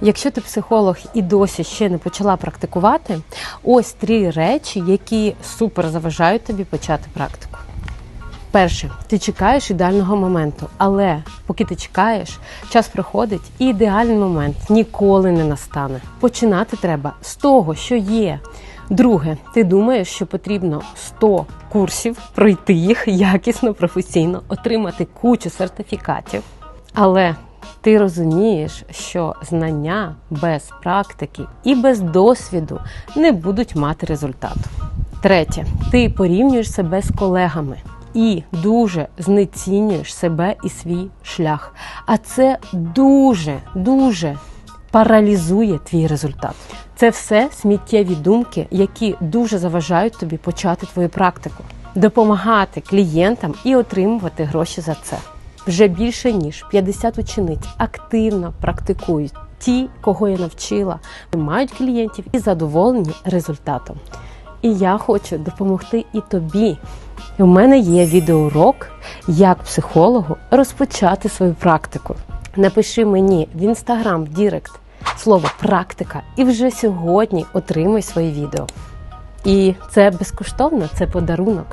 Якщо ти психолог і досі ще не почала практикувати, ось три речі, які супер заважають тобі почати практику. Перше, ти чекаєш ідеального моменту, але поки ти чекаєш, час проходить, і ідеальний момент ніколи не настане. Починати треба з того, що є. Друге, ти думаєш, що потрібно 100 курсів, пройти їх якісно, професійно, отримати кучу сертифікатів. Але ти розумієш, що знання без практики і без досвіду не будуть мати результату. Третє, ти порівнюєш себе з колегами і дуже знецінюєш себе і свій шлях. А це дуже, дуже паралізує твій результат. Це все сміттєві думки, які дуже заважають тобі почати твою практику, допомагати клієнтам і отримувати гроші за це. Вже більше ніж 50 учениць активно практикують. Ті, кого я навчила, мають клієнтів і задоволені результатом. І я хочу допомогти і тобі. У мене є відеоурок, як психологу розпочати свою практику. Напиши мені в інстаграм Дірект слово практика і вже сьогодні отримай своє відео. І це безкоштовно, це подарунок.